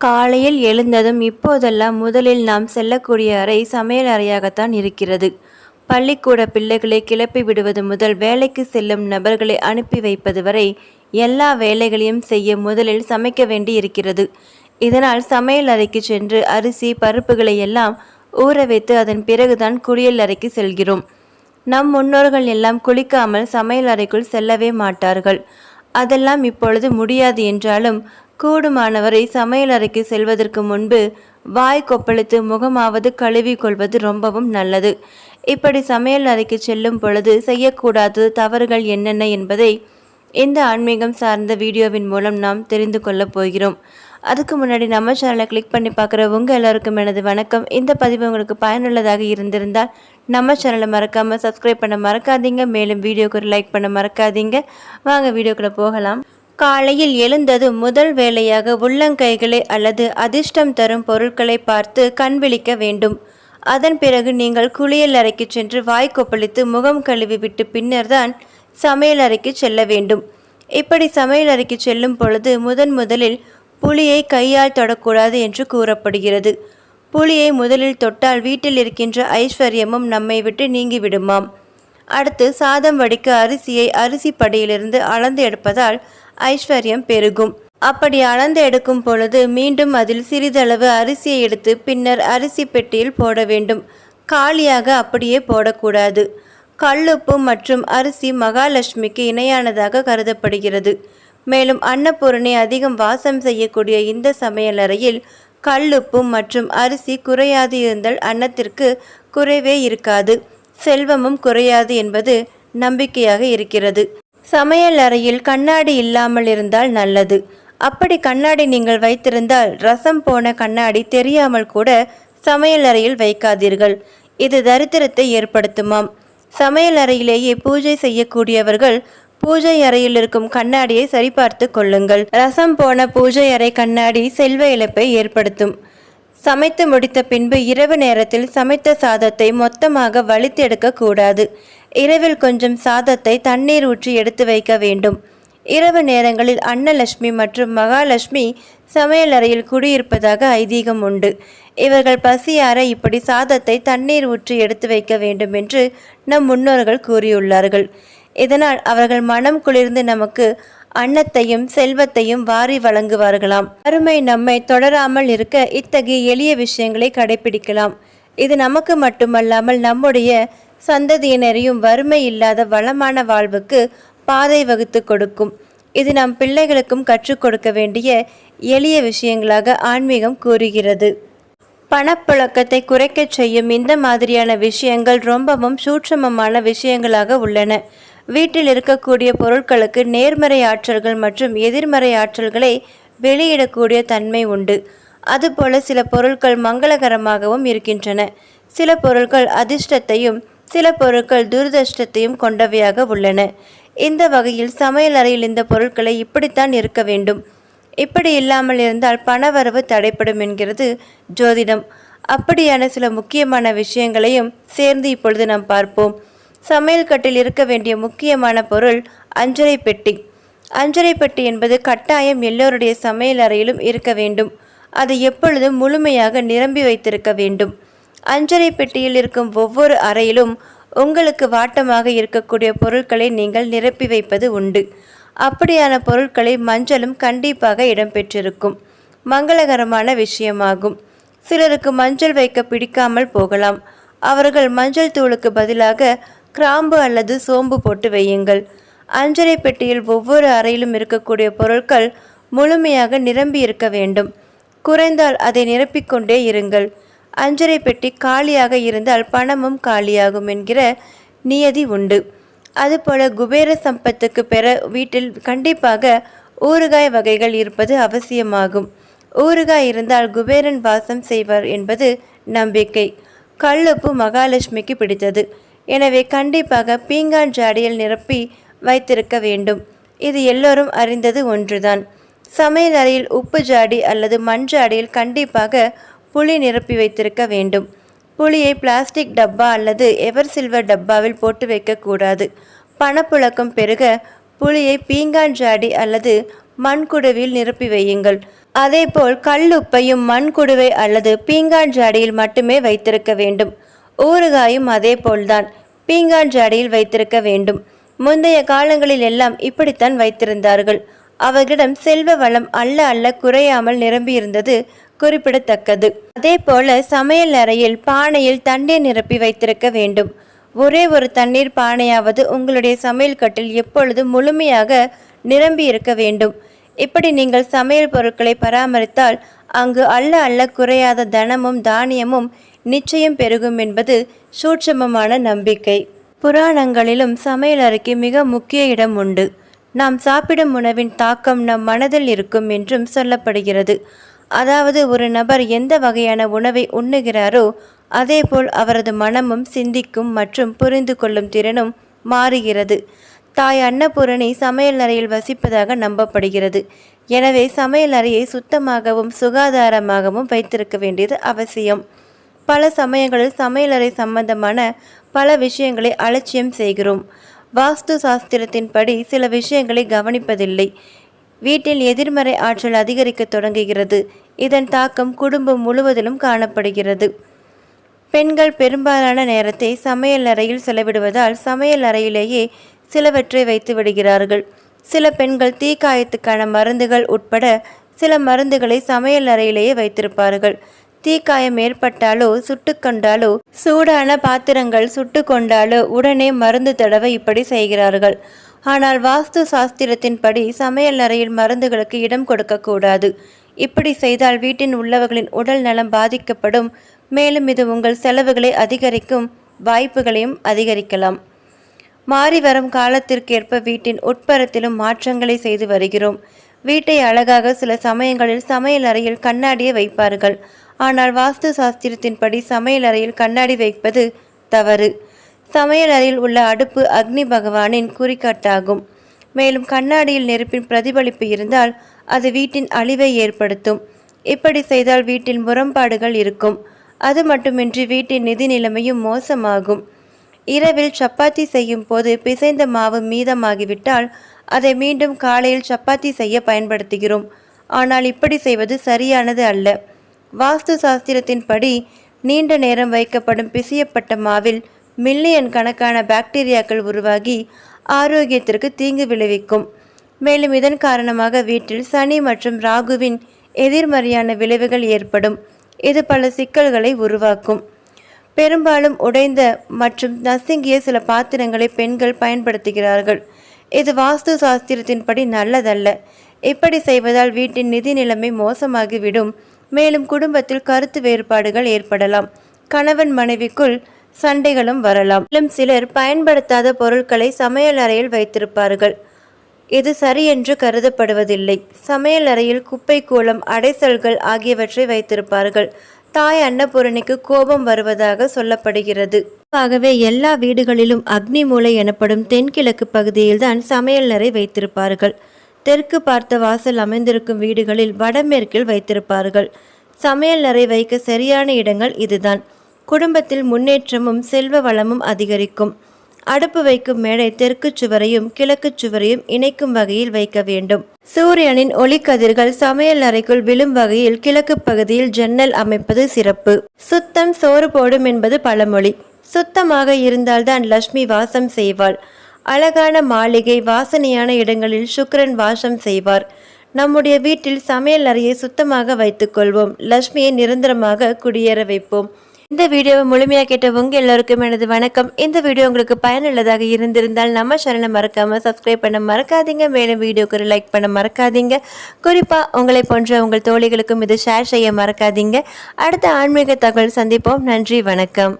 காலையில் எழுந்ததும் இப்போதெல்லாம் முதலில் நாம் செல்லக்கூடிய அறை சமையல் அறையாகத்தான் இருக்கிறது. பள்ளிக்கூட பிள்ளைகளை கிளப்பி விடுவது முதல் வேலைக்கு செல்லும் நபர்களை அனுப்பி வைப்பது வரை எல்லா வேலைகளையும் செய்ய முதலில் சமைக்க வேண்டி இருக்கிறது இதனால் சமையல் அறைக்கு சென்று அரிசி பருப்புகளை எல்லாம் ஊற வைத்து அதன் பிறகுதான் குளியல் அறைக்கு செல்கிறோம். நம் முன்னோர்கள் எல்லாம் குளிக்காமல் சமையல் அறைக்குள் செல்லவே மாட்டார்கள். அதெல்லாம் இப்பொழுது முடியாது என்றாலும் கூடுமானவரை சமையல் அறைக்கு செல்வதற்கு முன்பு வாய் கொப்பளித்து முகமாவது கழுவி கொள்வது ரொம்பவும் நல்லது. இப்படி சமையல் அறைக்கு செல்லும் பொழுது செய்யக்கூடாத தவறுகள் என்னென்ன என்பதை இந்த ஆன்மீகம் சார்ந்த வீடியோவின் மூலம் நாம் தெரிந்து கொள்ளப் போகிறோம். அதுக்கு முன்னாடி நம்ம சேனலை கிளிக் பண்ணி பார்க்குற உங்கள் எல்லாருக்கும் எனது வணக்கம். இந்த பதிவு உங்களுக்கு பயனுள்ளதாக இருந்திருந்தால் நம்ம சேனலை மறக்காமல் சப்ஸ்கிரைப் பண்ண மறக்காதீங்க. மேலும் வீடியோக்கு ஒரு லைக் பண்ண மறக்காதீங்க. வாங்க வீடியோக்குள்ளே போகலாம். காலையில் எழுந்ததும் முதல் வேலையாக உள்ளங்கைகளை அல்லது அதிர்ஷ்டம் தரும் பொருட்களை பார்த்து கண் விழிக்க வேண்டும். அதன் பிறகு நீங்கள் குளியல் அறைக்கு சென்று வாய் கொப்பளித்து முகம் கழுவி விட்டு பின்னர்தான் சமையல் அறைக்கு செல்ல வேண்டும். இப்படி சமையல் அறைக்கு செல்லும் பொழுது முதன் முதலில் புலியை கையால் தொடக்கூடாது என்று கூறப்படுகிறது. புலியை முதலில் தொட்டால் வீட்டில் இருக்கின்ற ஐஸ்வர்யமும் நம்மை விட்டு நீங்கிவிடுமாம். அடுத்து சாதம் வடிக்க அரிசியை அரிசி படியிலிருந்து அளந்து எடுப்பதால் ஐஸ்வர்யம் பெருகும். அப்படி அளந்து எடுக்கும் பொழுது மீண்டும் அதில் சிறிதளவு அரிசியை எடுத்து பின்னர் அரிசி பெட்டியில் போட வேண்டும். காலியாக அப்படியே போடக்கூடாது. கல்லுப்பு மற்றும் அரிசி மகாலட்சுமிக்கு இணையானதாக கருதப்படுகிறது. மேலும் அன்னபூரணி அதிகம் வாசம் செய்யக்கூடிய இந்த சமையலறையில் கல்லுப்பு மற்றும் அரிசி குறையாது இருந்தால் அன்னத்திற்கு குறைவே இருக்காது. செல்வமும் குறையாது என்பது நம்பிக்கையாக இருக்கிறது. சமையல் அறையில் கண்ணாடி இல்லாமல் இருந்தால் நல்லது. அப்படி கண்ணாடி நீங்கள் வைத்திருந்தால் ரசம் போன கண்ணாடி தெரியாமல் கூட சமையல் அறையில் வைக்காதீர்கள். இது தரித்திரத்தை ஏற்படுத்துமாம். சமையல் அறையிலேயே பூஜை செய்யக்கூடியவர்கள் பூஜை அறையில் இருக்கும் கண்ணாடியை சரிபார்த்து கொள்ளுங்கள். ரசம் போன பூஜை அறை கண்ணாடி செல்வ இழப்பை ஏற்படுத்தும். சமைத்து முடித்த பின்பு இரவு நேரத்தில் சமைத்த சாதத்தை மொத்தமாக வலித்தெடுக்க கூடாது. இரவில் கொஞ்சம் சாதத்தை தண்ணீர் ஊற்றி எடுத்து வைக்க வேண்டும். இரவு நேரங்களில் அன்னலட்சுமி மற்றும் மகாலட்சுமி சமையலறையில் குடியிருப்பதாக ஐதீகம் உண்டு. இவர்கள் பசியார இப்படி சாதத்தை தண்ணீர் ஊற்றி எடுத்து வைக்க வேண்டும் என்று நம் முன்னோர்கள் கூறியுள்ளார்கள். இதனால் அவர்கள் மனம் குளிர்ந்து நமக்கு அன்னத்தையும் செல்வத்தையும் வாரி வழங்குவார்களாம். அருமை நம்மை தொடராமல் இருக்க இத்தகைய எளிய விஷயங்களை கடைபிடிக்கலாம். இது நமக்கு மட்டுமல்லாமல் நம்முடைய சந்ததியினரையும் வறுமை இல்லாத வளமான வாழ்வுக்கு பாதை வகுத்து கொடுக்கும். இது நம் பிள்ளைகளுக்கும் கற்றுக் கொடுக்க வேண்டிய எளிய விஷயங்களாக ஆன்மீகம் கூறுகிறது. பணப்புழக்கத்தை குறைக்கச் செய்யும் இந்த மாதிரியான விஷயங்கள் ரொம்பவும் சூட்சமமான விஷயங்களாக உள்ளன. வீட்டில் இருக்கக்கூடிய பொருட்களுக்கு நேர்மறை ஆற்றல்கள் மற்றும் எதிர்மறை ஆற்றல்களை வெளியிடக்கூடிய தன்மை உண்டு. அதுபோல சில பொருட்கள் மங்களகரமாகவும் இருக்கின்றன. சில பொருட்கள் அதிர்ஷ்டத்தையும் சில பொருட்கள் துரதிருஷ்டத்தையும் கொண்டவையாக உள்ளன. இந்த வகையில் சமையல் அறையில் இந்த பொருட்களை இப்படித்தான் இருக்க வேண்டும். இப்படி இல்லாமல் இருந்தால் பணவரவு தடைப்படும் என்கிறது ஜோதிடம். அப்படியான சில முக்கியமான விஷயங்களையும் சேர்ந்து இப்பொழுது நாம் பார்ப்போம். சமையல் கட்டில் இருக்க வேண்டிய முக்கியமான பொருள் அஞ்சரை பெட்டி. அஞ்சரை பெட்டி என்பது கட்டாயம் எல்லோருடைய சமையல் அறையிலும் இருக்க வேண்டும். அது எப்பொழுதும் முழுமையாக நிரம்பி வைத்திருக்க வேண்டும். அஞ்சரை பெட்டியில் இருக்கும் ஒவ்வொரு அறையிலும் உங்களுக்கு வாட்டமாக இருக்கக்கூடிய பொருட்களை நீங்கள் நிரப்பி வைப்பது உண்டு. அப்படியான பொருட்களை மஞ்சளும் கண்டிப்பாக இடம்பெற்றிருக்கும். மங்களகரமான விஷயமாகும். சிலருக்கு மஞ்சள் வைக்க பிடிக்காமல் போகலாம். அவர்கள் மஞ்சள் தூளுக்கு பதிலாக கிராம்பு அல்லது சோம்பு போட்டு வையுங்கள். அஞ்சரை பெட்டியில் ஒவ்வொரு அறையிலும் இருக்கக்கூடிய பொருட்கள் முழுமையாக நிரம்பி இருக்க வேண்டும். குறைந்தால் அதை நிரப்பிக்கொண்டே இருங்கள். அஞ்சரை பெட்டி காலியாக இருந்தால் பணமும் காலியாகும் என்கிற நியதி உண்டு. அதுபோல குபேர சம்பத்துக்கு பெற வீட்டில் கண்டிப்பாக ஊறுகாய் வகைகள் இருப்பது அவசியமாகும். ஊறுகாய் இருந்தால் குபேரன் வாசம் செய்வார் என்பது நம்பிக்கை. கல்லுப்பு மகாலட்சுமிக்கு பிடித்தது. எனவே கண்டிப்பாக பீங்கான் ஜாடியில் நிரப்பி வைத்திருக்க வேண்டும். இது எல்லோரும் அறிந்தது ஒன்றுதான். சமையல் அறையில் உப்பு ஜாடி அல்லது மண் ஜாடியில் கண்டிப்பாக புளி நிரப்பி வைத்திருக்க வேண்டும். புளியை பிளாஸ்டிக் டப்பா அல்லது எவர் சில்வர் டப்பாவில் போட்டு வைக்கக்கூடாது பணப்புழக்கம் பெருக புளியை பீங்கான் ஜாடி அல்லது மண்குடுவில் நிரப்பி வையுங்கள். அதேபோல் கல்லுப்பையும் மண்குடுவை அல்லது பீங்கான் ஜாடியில் மட்டுமே வைத்திருக்க வேண்டும். ஊறுகாயும் அதே போல்தான் பீங்கான் ஜாடியில் வைத்திருக்க வேண்டும். முந்தைய காலங்களில் எல்லாம் இப்படித்தான் வைத்திருந்தார்கள். அவர்களிடம் செல்வ வளம் அல்ல அல்ல குறையாமல் நிரம்பியிருந்தது குறிப்பிடத்தக்கது. அதே போல சமையல் அறையில் பானையில் தண்ணீர் நிரப்பி வைத்திருக்க வேண்டும். ஒரே ஒரு தண்ணீர் பானையாவது உங்களுடைய சமையல் கட்டில் எப்பொழுது முழுமையாக நிரம்பி இருக்க வேண்டும். இப்படி நீங்கள் சமையல் பொருட்களை பராமரித்தால் அங்கு அல்ல அல்ல குறையாத தனமும் தானியமும் நிச்சயம் பெருகும் என்பது சூட்சமமான நம்பிக்கை. புராணங்களிலும் சமையல் அறைக்கு மிக முக்கிய இடம் உண்டு. நாம் சாப்பிடும் உணவின் தாக்கம் நம் மனதில் இருக்கும் என்றும் சொல்லப்படுகிறது. அதாவது ஒரு நபர் எந்த வகையான உணவை உண்ணுகிறாரோ அதேபோல் அவரது மனமும் சிந்திக்கும் மற்றும் புரிந்து கொள்ளும் திறனும் மாறுகிறது. தாய் அன்னபூரணி சமையல் அறையில் வசிப்பதாக நம்பப்படுகிறது. எனவே சமையல் அறையை சுத்தமாகவும் சுகாதாரமாகவும் வைத்திருக்க வேண்டியது அவசியம். பல சமயங்களில் சமையலறை சம்பந்தமான பல விஷயங்களை அலட்சியம் செய்கிறோம். வாஸ்து சாஸ்திரத்தின்படி சில விஷயங்களை கவனிப்பதில்லை. வீட்டில் எதிர்மறை ஆற்றல் அதிகரிக்க தொடங்குகிறது. இதன் தாக்கம் குடும்பம் முழுவதிலும் காணப்படுகிறது. பெண்கள் பெரும்பாலான நேரத்தை சமையல் அறையில் செலவிடுவதால் சமையல் அறையிலேயே சிலவற்றை வைத்து விடுகிறார்கள். சில பெண்கள் தீக்காயத்துக்கான மருந்துகள் உட்பட சில மருந்துகளை சமையல் அறையிலேயே வைத்திருப்பார்கள். தீக்காயம் ஏற்பட்டாலோ சுட்டுக்கொண்டாலோ சூடான பாத்திரங்கள் சுட்டு கொண்டாலோ உடனே மருந்து தடவை இப்படி செய்கிறார்கள். ஆனால் வாஸ்து சாஸ்திரத்தின்படி சமையல் அறையில் மருந்துகளுக்கு இடம் கொடுக்கக்கூடாது இப்படி செய்தால் வீட்டின் உள்ளவர்களின் உடல் நலம் பாதிக்கப்படும். மேலும் இது உங்கள் செலவுகளை அதிகரிக்கும் வாய்ப்புகளையும் அதிகரிக்கலாம். மாறி வரும் காலத்திற்கேற்ப வீட்டின் உட்புறத்திலும் மாற்றங்களை செய்து வருகிறோம். வீட்டை அழகாக சில சமயங்களில் சமையல் அறையில் கண்ணாடியை வைப்பார்கள். ஆனால் வாஸ்து சாஸ்திரத்தின்படி சமையல் அறையில் கண்ணாடி வைப்பது தவறு. சமையல் அறையில் உள்ள அடுப்பு அக்னி பகவானின் குறிக்காட்டாகும் மேலும் கண்ணாடியில் நெருப்பின் பிரதிபலிப்பு இருந்தால் அது வீட்டின் அழிவை ஏற்படுத்தும். இப்படி செய்தால் வீட்டில் முரண்பாடுகள் இருக்கும். அது மட்டுமின்றி வீட்டின் நிதி நிலைமையும் மோசமாகும். இரவில் சப்பாத்தி செய்யும் போது பிசைந்த மாவு மீதமாகிவிட்டால் அதை மீண்டும் காலையில் சப்பாத்தி செய்ய பயன்படுத்துகிறோம். ஆனால் இப்படி செய்வது சரியானது அல்ல. வாஸ்து சாஸ்திரத்தின்படி நீண்ட நேரம் வைக்கப்படும் பிசியப்பட்ட மாவில் மில்லியன் கணக்கான பாக்டீரியாக்கள் உருவாகி ஆரோக்கியத்திற்கு தீங்கு விளைவிக்கும். மேலும் இதன் காரணமாக வீட்டில் சனி மற்றும் ராகுவின் எதிர்மறையான விளைவுகள் ஏற்படும். இது பல சிக்கல்களை உருவாக்கும். பெரும்பாலும் உடைந்த மற்றும் நசுங்கிய சில பாத்திரங்களை பெண்கள் பயன்படுத்துகிறார்கள். இது வாஸ்து சாஸ்திரத்தின்படி நல்லதல்ல. இப்படி செய்வதால் வீட்டின் நிதி நிலைமை மோசமாகிவிடும். மேலும் குடும்பத்தில் கருத்து வேறுபாடுகள் ஏற்படலாம். கணவன் மனைவிக்குள் சண்டைகளும் வரலாம். மேலும் சிலர் பயன்படுத்தாத பொருட்களை சமையல் அறையில் வைத்திருப்பார்கள். இது சரி என்று கருதப்படுவதில்லை. சமையல் அறையில் குப்பை கூலம் அடைசல்கள் ஆகியவற்றை வைத்திருப்பார்கள். தாய் அன்னபூரணிக்கு கோபம் வருவதாக சொல்லப்படுகிறது. ஆகவே எல்லா வீடுகளிலும் அக்னி மூலை எனப்படும் தென்கிழக்கு பகுதியில்தான் சமையல் அறை வைத்திருப்பார்கள். தெற்கு பார்த்த வாசல் அமைந்திருக்கும் வீடுகளில் வடமேற்கில் வைத்திருப்பார்கள். சமையல் அறை வைக்க சரியான இடங்கள் இதுதான். குடும்பத்தில் முன்னேற்றமும் செல்வ வளமும் அதிகரிக்கும். அடுப்பு வைக்கும் மேடை தெற்கு சுவரையும் கிழக்கு சுவரையும் இணைக்கும் வகையில் வைக்க வேண்டும். சூரியனின் ஒளிக்கதிர்கள் சமையல் அறைக்குள் விழும் வகையில் கிழக்கு பகுதியில் ஜன்னல் அமைப்பது சிறப்பு. சுத்தம் சோறு போடும் என்பது பழமொழி. சுத்தமாக இருந்தால்தான் லட்சுமி வாசம் செய்வாள். அழகான மாளிகை வாசனையான இடங்களில் சுக்கரன் வாசம் செய்வார். நம்முடைய வீட்டில் சமையல் அறையை சுத்தமாக வைத்துக்கொள்வோம் லட்சுமியை நிரந்தரமாக குடியேற வைப்போம். இந்த வீடியோவை முழுமையாக கேட்ட உங்கள் எல்லாருக்கும் எனது வணக்கம். இந்த வீடியோ உங்களுக்கு பயனுள்ளதாக இருந்திருந்தால் நம்ம சேனலை மறக்காமல் சப்ஸ்கிரைப் பண்ண மறக்காதீங்க. மேலும் வீடியோக்கு லைக் பண்ண மறக்காதீங்க. குறிப்பாக உங்களை போன்ற உங்கள் தோழிகளுக்கும் இது ஷேர் செய்ய மறக்காதீங்க. அடுத்த ஆன்மீக தகவல் சந்திப்போம். நன்றி வணக்கம்.